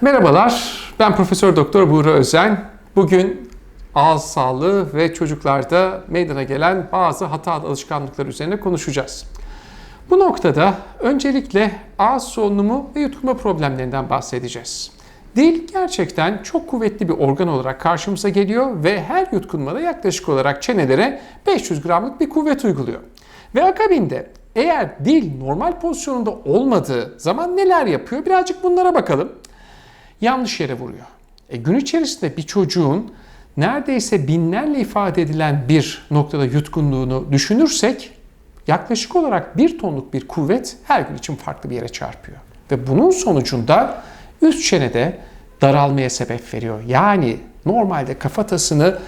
Merhabalar, ben Profesör Doktor Buğra Özen. Bugün ağız sağlığı ve çocuklarda meydana gelen bazı hata alışkanlıklar üzerine konuşacağız. Bu noktada öncelikle ağız solunumu ve yutkunma problemlerinden bahsedeceğiz. Dil gerçekten çok kuvvetli bir organ olarak karşımıza geliyor ve her yutkunmada yaklaşık olarak çenelere 500 gramlık bir kuvvet uyguluyor. Ve akabinde eğer dil normal pozisyonunda olmadığı zaman neler yapıyor? Birazcık bunlara bakalım. Yanlış yere vuruyor. E, gün içerisinde bir çocuğun neredeyse binlerle ifade edilen bir noktada yutkunluğunu düşünürsek yaklaşık olarak bir tonluk bir kuvvet her gün için farklı bir yere çarpıyor. Ve bunun sonucunda üst çenede daralmaya sebep veriyor. Yani normalde kafatasını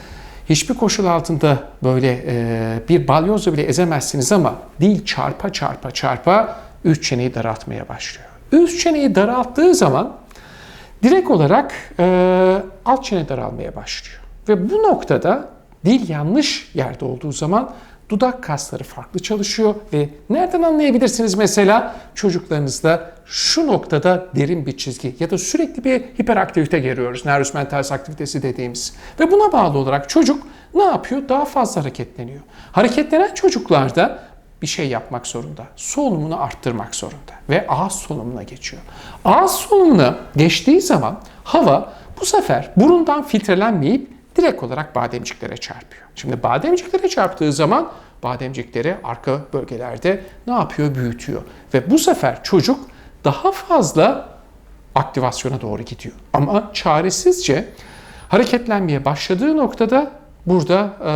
hiçbir koşul altında böyle e, bir balyozla bile ezemezsiniz ama dil çarpa çarpa çarpa üst çeneyi daraltmaya başlıyor. Üst çeneyi daralttığı zaman direkt olarak e, alt çene daralmaya başlıyor. Ve bu noktada dil yanlış yerde olduğu zaman dudak kasları farklı çalışıyor ve nereden anlayabilirsiniz mesela çocuklarınızda şu noktada derin bir çizgi ya da sürekli bir hiperaktivite görüyoruz. Nervus mentalis aktivitesi dediğimiz. Ve buna bağlı olarak çocuk ne yapıyor? Daha fazla hareketleniyor. Hareketlenen çocuklarda bir şey yapmak zorunda. Solunumunu arttırmak zorunda ve ağız solunumuna geçiyor. Ağız solunumuna geçtiği zaman hava bu sefer burundan filtrelenmeyip direkt olarak bademciklere çarpıyor. Şimdi bademciklere çarptığı zaman bademcikleri arka bölgelerde ne yapıyor? Büyütüyor. Ve bu sefer çocuk daha fazla aktivasyona doğru gidiyor. Ama çaresizce hareketlenmeye başladığı noktada burada e,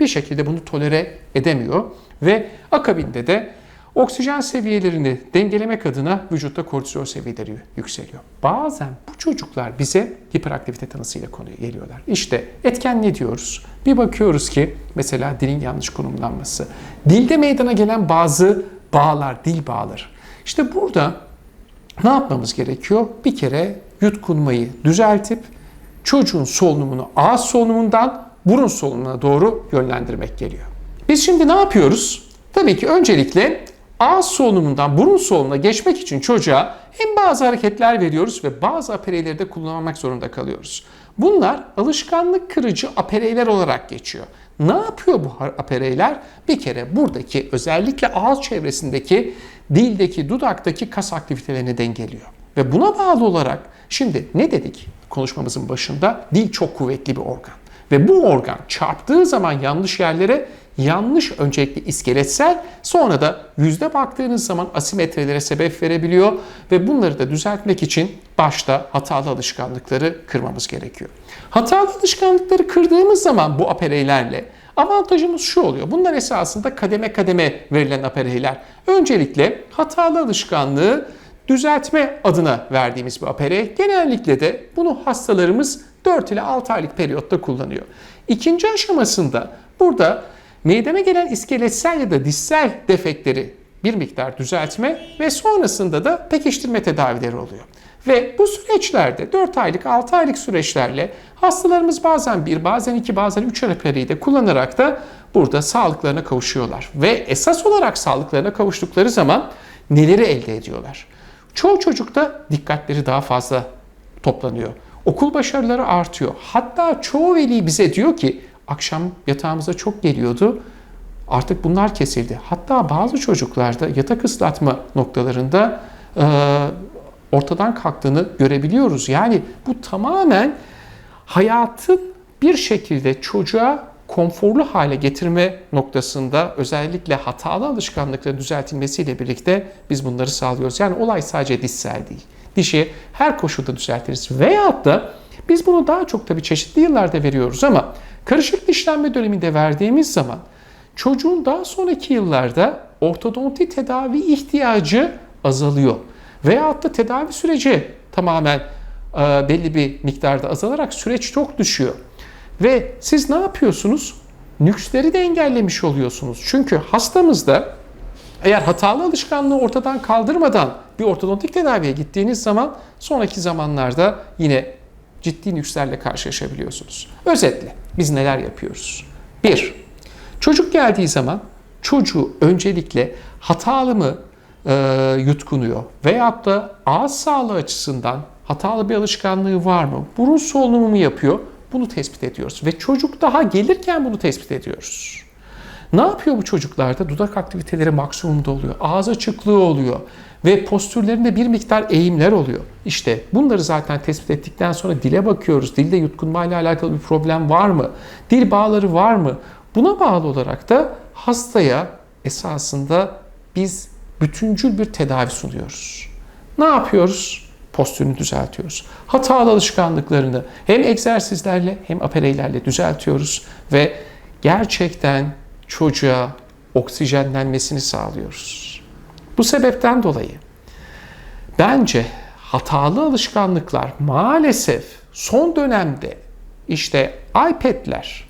bir şekilde bunu tolere edemiyor ve akabinde de oksijen seviyelerini dengelemek adına vücutta kortizol seviyeleri yükseliyor. Bazen bu çocuklar bize hiperaktivite tanısıyla konuya geliyorlar. İşte etken ne diyoruz? Bir bakıyoruz ki mesela dilin yanlış konumlanması, dilde meydana gelen bazı bağlar, dil bağları. İşte burada ne yapmamız gerekiyor? Bir kere yutkunmayı düzeltip çocuğun solunumunu ağız solunumundan burun solunumuna doğru yönlendirmek geliyor. Biz şimdi ne yapıyoruz? Tabii ki öncelikle ağız solunumundan burun solunumuna geçmek için çocuğa hem bazı hareketler veriyoruz ve bazı apereyleri de kullanmak zorunda kalıyoruz. Bunlar alışkanlık kırıcı apereyler olarak geçiyor. Ne yapıyor bu apereyler? Bir kere buradaki özellikle ağız çevresindeki dildeki, dudaktaki kas aktivitelerini dengeliyor. Ve buna bağlı olarak şimdi ne dedik konuşmamızın başında? Dil çok kuvvetli bir organ. Ve bu organ çarptığı zaman yanlış yerlere yanlış öncelikli iskeletsel sonra da yüzde baktığınız zaman asimetrelere sebep verebiliyor ve bunları da düzeltmek için başta hatalı alışkanlıkları kırmamız gerekiyor. Hatalı alışkanlıkları kırdığımız zaman bu apereylerle avantajımız şu oluyor. Bunlar esasında kademe kademe verilen apereyler. Öncelikle hatalı alışkanlığı düzeltme adına verdiğimiz bir aperey. Genellikle de bunu hastalarımız 4 ile 6 aylık periyotta kullanıyor. İkinci aşamasında burada meydana gelen iskeletsel ya da dişsel defektleri bir miktar düzeltme ve sonrasında da pekiştirme tedavileri oluyor. Ve bu süreçlerde 4 aylık 6 aylık süreçlerle hastalarımız bazen 1 bazen 2 bazen 3 araperiyi de kullanarak da burada sağlıklarına kavuşuyorlar. Ve esas olarak sağlıklarına kavuştukları zaman neleri elde ediyorlar? Çoğu çocukta dikkatleri daha fazla toplanıyor. Okul başarıları artıyor. Hatta çoğu veli bize diyor ki akşam yatağımıza çok geliyordu. Artık bunlar kesildi. Hatta bazı çocuklarda yatak ıslatma noktalarında e, ortadan kalktığını görebiliyoruz. Yani bu tamamen hayatın bir şekilde çocuğa konforlu hale getirme noktasında özellikle hatalı alışkanlıkların düzeltilmesiyle birlikte biz bunları sağlıyoruz. Yani olay sadece dişsel değil. Dişi her koşulda düzeltiriz. Veyahut da biz bunu daha çok tabii çeşitli yıllarda veriyoruz ama karışık dişlenme döneminde verdiğimiz zaman çocuğun daha sonraki yıllarda ortodonti tedavi ihtiyacı azalıyor. Veyahut da tedavi süreci tamamen belli bir miktarda azalarak süreç çok düşüyor. Ve siz ne yapıyorsunuz? Nüksleri de engellemiş oluyorsunuz. Çünkü hastamızda eğer hatalı alışkanlığı ortadan kaldırmadan bir ortodontik tedaviye gittiğiniz zaman sonraki zamanlarda yine ciddi nükslerle karşılaşabiliyorsunuz. Özetle biz neler yapıyoruz? 1. Çocuk geldiği zaman çocuğu öncelikle hatalı mı e, yutkunuyor veyahut da ağız sağlığı açısından hatalı bir alışkanlığı var mı? Burun solunumu mu yapıyor? Bunu tespit ediyoruz. Ve çocuk daha gelirken bunu tespit ediyoruz. Ne yapıyor bu çocuklarda? Dudak aktiviteleri maksimumda oluyor. Ağız açıklığı oluyor. Ve postürlerinde bir miktar eğimler oluyor. İşte bunları zaten tespit ettikten sonra dile bakıyoruz. Dilde yutkunma ile alakalı bir problem var mı? Dil bağları var mı? Buna bağlı olarak da hastaya esasında biz bütüncül bir tedavi sunuyoruz. Ne yapıyoruz? Postürünü düzeltiyoruz. Hatalı alışkanlıklarını hem egzersizlerle hem apereylerle düzeltiyoruz ve gerçekten çocuğa oksijenlenmesini sağlıyoruz. Bu sebepten dolayı bence hatalı alışkanlıklar maalesef son dönemde işte iPad'ler,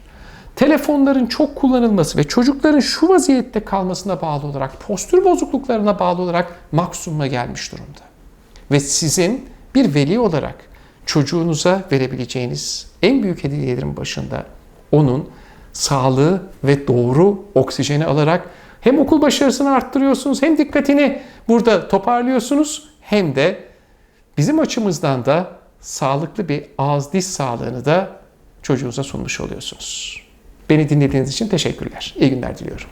telefonların çok kullanılması ve çocukların şu vaziyette kalmasına bağlı olarak, postür bozukluklarına bağlı olarak maksimuma gelmiş durumda. Ve sizin bir veli olarak çocuğunuza verebileceğiniz en büyük hediyelerin başında onun sağlığı ve doğru oksijeni alarak hem okul başarısını arttırıyorsunuz hem dikkatini burada toparlıyorsunuz hem de bizim açımızdan da sağlıklı bir ağız diş sağlığını da çocuğunuza sunmuş oluyorsunuz. Beni dinlediğiniz için teşekkürler. İyi günler diliyorum.